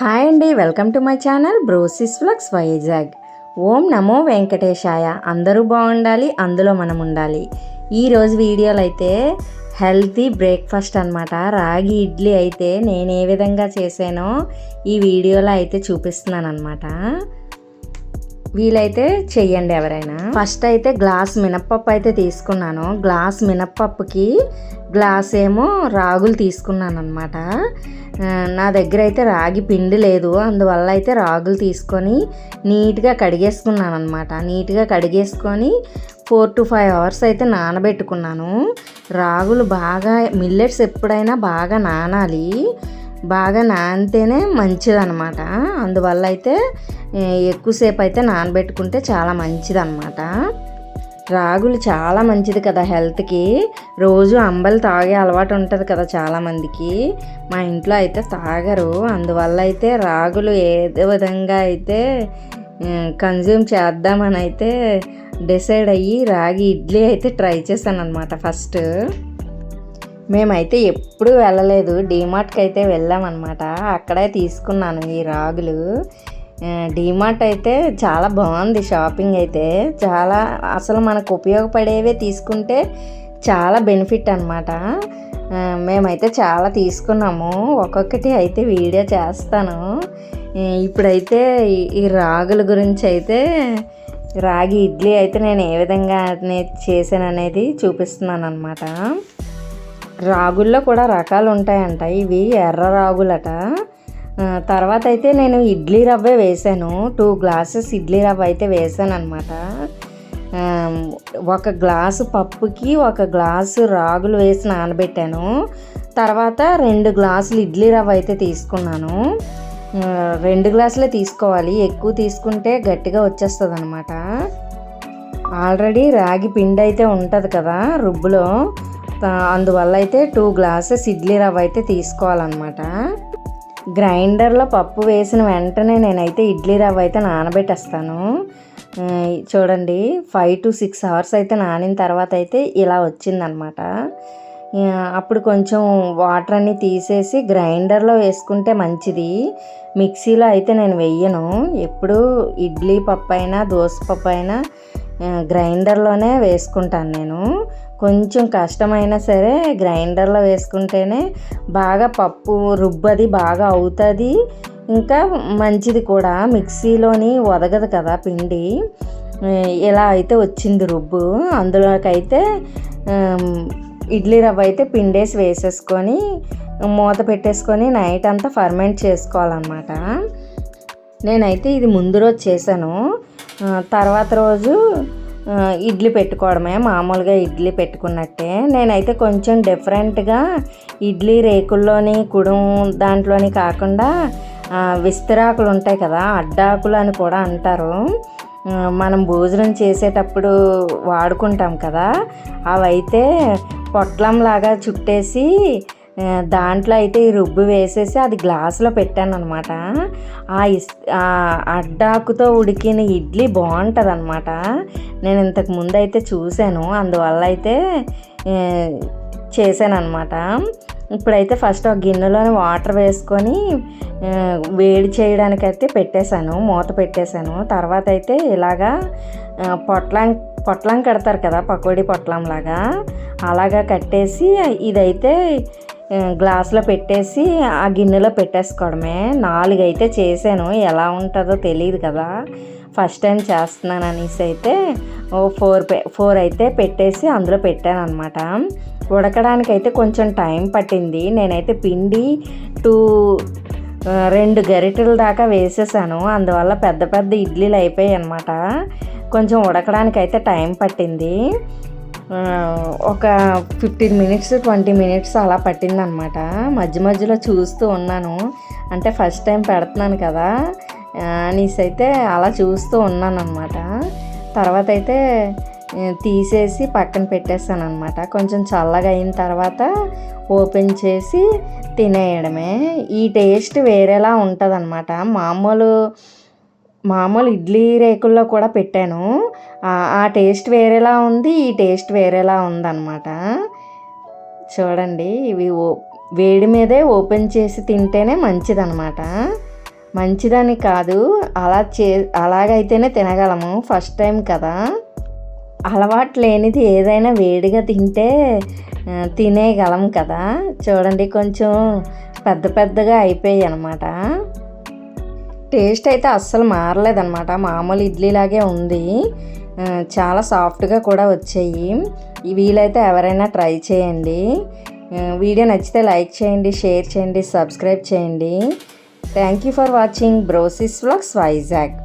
Hi అండి welcome to my channel brosis flux Vizag. ఓం నమో వెంకటేశాయ. అందరూ బాగుండాలి అందులో మనం ఉండాలి. ఈరోజు వీడియోలో అయితే హెల్తీ బ్రేక్ఫాస్ట్ అనమాట రాగి ఇడ్లీ అయితే నేను ఏ విధంగా చేసానో ఈ వీడియోలో అయితే చూపిస్తున్నాను అనమాట వీలైతే చెయ్యండి ఎవరైనా. ఫస్ట్ అయితే గ్లాస్ మినప్పప్పు అయితే తీసుకున్నాను. గ్లాస్ మినప్పప్పుకి గ్లాస్ ఏమో రాగులు తీసుకున్నాను అనమాట నా దగ్గర అయితే రాగి పిండి లేదు. అందువల్ల అయితే రాగులు తీసుకొని నీట్గా కడిగేసుకున్నాను అనమాట నీట్గా కడిగేసుకొని ఫోర్ టు ఫైవ్ అవర్స్ అయితే నానబెట్టుకున్నాను. రాగులు బాగా మిల్లెట్స్ ఎప్పుడైనా బాగా నానాలి. బాగా నానితేనే మంచిదన్నమాట. అందువల్ల అయితే ఎక్కువసేపు అయితే నానబెట్టుకుంటే చాలా మంచిదన్నమాట. రాగులు చాలా మంచిది కదా హెల్త్కి. రోజు అంబలి తాగే అలవాటు ఉంటుంది కదా చాలామందికి మా ఇంట్లో అయితే తాగరు. అందువల్ల అయితే రాగులు ఏ విధంగా అయితే కన్జ్యూమ్ చేద్దామని అయితే డిసైడ్ అయ్యి రాగి ఇడ్లీ అయితే ట్రై చేశాను అనమాట ఫస్ట్. మేమైతే ఎప్పుడు వెళ్ళలేదు. డీమార్ట్కి అయితే వెళ్ళామన్నమాట. అక్కడే తీసుకున్నాను ఈ రాగులు. డీమార్ట్ అయితే చాలా బాగుంది షాపింగ్ అయితే. చాలా అసలు మనకు ఉపయోగపడేవే తీసుకుంటే చాలా బెనిఫిట్ అనమాట మేమైతే చాలా తీసుకున్నాము. ఒక్కొక్కటి అయితే వీడియో చేస్తాను. ఇప్పుడైతే ఈ రాగుల గురించి అయితే రాగి ఇడ్లీ అయితే నేను ఏ విధంగా చేశాను అనేది చూపిస్తున్నాను అనమాట రాగుల్లో కూడా రకాలు ఉంటాయంట ఇవి ఎర్ర రాగులట. తర్వాత అయితే నేను ఇడ్లీ రవ్వే వేసాను. టూ గ్లాసెస్ ఇడ్లీ రవ్వ అయితే వేసాను అనమాట ఒక గ్లాసు పప్పుకి ఒక గ్లాసు రాగులు వేసి నానబెట్టాను. తర్వాత రెండు గ్లాసులు ఇడ్లీ రవ్వ అయితే తీసుకున్నాను. రెండు గ్లాసులే తీసుకోవాలి. ఎక్కువ తీసుకుంటే గట్టిగా వచ్చేస్తుంది అనమాట ఆల్రెడీ రాగి పిండి అయితే ఉంటుంది కదా రుబ్బులో. అందువల్ల అయితే టూ గ్లాసెస్ ఇడ్లీ రవ్వ అయితే తీసుకోవాలన్నమాట. గ్రైండర్లో పప్పు వేసిన వెంటనే నేనైతే ఇడ్లీ రవ్వ అయితే నానబెట్టేస్తాను. చూడండి ఫైవ్ టు సిక్స్ అవర్స్ అయితే నానిన తర్వాత అయితే ఇలా వచ్చిందనమాట అప్పుడు కొంచెం వాటర్ అన్ని తీసేసి గ్రైండర్లో వేసుకుంటే మంచిది. మిక్సీలో అయితే నేను వెయ్యను ఎప్పుడు ఇడ్లీ పప్పు అయినా దోశ పప్పు అయినా గ్రైండర్లోనే వేసుకుంటాను నేను. కొంచెం కష్టమైనా సరే గ్రైండర్లో వేసుకుంటేనే బాగా పప్పు రుబ్బది బాగా అవుతుంది. ఇంకా మంచిది కూడా. మిక్సీలోని వదగదు కదా పిండి. ఇలా అయితే వచ్చింది రుబ్బు అందులోకైతే ఇడ్లీ రవ్వ అయితే పిండేసి వేసేసుకొని మూత పెట్టేసుకొని నైట్ అంతా ఫర్మెంట్ చేసుకోవాలన్నమాట. నేనైతే ఇది ముందు రోజు చేశాను. తర్వాత రోజు ఇడ్లీ పెట్టుకోవడమే. మామూలుగా ఇడ్లీ పెట్టుకున్నట్టే. నేనైతే కొంచెం డిఫరెంట్గా ఇడ్లీ రేకుల్లోని కుడుం దాంట్లోని కాకుండా విస్తరాకులు ఉంటాయి కదా అడ్డాకులు అని కూడా అంటారు. మనం భోజనం చేసేటప్పుడు వాడుకుంటాం కదా అవైతే పొట్లంలాగా చుట్టేసి దాంట్లో అయితే ఈ రుబ్బు వేసేసి అది గ్లాసులో పెట్టాను అనమాట ఆ ఇస్ అడ్డాకుతో ఉడికిన ఇడ్లీ బాగుంటుంది అనమాట నేను ఇంతకు ముందు అయితే చూశాను. అందువల్ల అయితే చేశాను అనమాట ఇప్పుడైతే ఫస్ట్ ఒక గిన్నెలోని వాటర్ వేసుకొని వేడి చేయడానికి అయితే పెట్టేశాను. మూత పెట్టేశాను. తర్వాత అయితే ఇలాగా పొట్లం పొట్లం కడతారు కదా పకోడీ పొట్లంలాగా అలాగా కట్టేసి ఇదైతే గ్లాస్లో పెట్టేసి ఆ గిన్నెలో పెట్టేసుకోవడమే. నాలుగు అయితే చేశాను. ఎలా ఉంటుందో తెలియదు కదా. ఫస్ట్ టైం చేస్తున్నాను అనేసి అయితే ఓ ఫోర్ ఫోర్ అయితే పెట్టేసి అందులో పెట్టాను అనమాట ఉడకడానికి అయితే కొంచెం టైం పట్టింది. నేనైతే పిండి టూ రెండు గరిటెల దాకా వేసేసాను. అందువల్ల పెద్ద పెద్ద ఇడ్లీలు అయిపోయాయి అనమాట కొంచెం ఉడకడానికి అయితే టైం పట్టింది. ఒక ఫిఫ్టీన్ మినిట్స్ ట్వంటీ మినిట్స్ అలా పట్టిందనమాట. మధ్య మధ్యలో చూస్తూ ఉన్నాను. అంటే ఫస్ట్ టైం పెడుతున్నాను కదా. అనేసి అయితే అలా చూస్తూ ఉన్నాను అనమాట తర్వాత అయితే తీసేసి పక్కన పెట్టేస్తాను అనమాట కొంచెం చల్లగా అయిన తర్వాత ఓపెన్ చేసి తినేయడమే. ఈ టేస్ట్ వేరేలా ఉంటుంది మామూలు మామూలు ఇడ్లీ రేకుల్లో కూడా పెట్టాను. ఆ టేస్ట్ వేరేలా ఉంది ఈ టేస్ట్ వేరేలా ఉందన్నమాట. చూడండి ఇవి ఓ వేడి మీదే ఓపెన్ చేసి తింటేనే మంచిదన్నమాట. మంచిదని కాదు అలా చే అలాగైతేనే తినగలము ఫస్ట్ టైం కదా. అలవాటు లేనిది ఏదైనా వేడిగా తింటే తినేయగలం కదా. చూడండి కొంచెం పెద్ద పెద్దగా అయిపోయాయి అనమాట టేస్ట్ అయితే అస్సలు మారలేదన్నమాట. మామూలు ఇడ్లీలాగే ఉంది. చాలా సాఫ్ట్గా కూడా వచ్చాయి. వీలైతే ఎవరైనా ట్రై చేయండి. వీడియో నచ్చితే లైక్ చేయండి షేర్ చేయండి సబ్స్క్రైబ్ చేయండి. Thank you for watching brosis vlogs Vizag.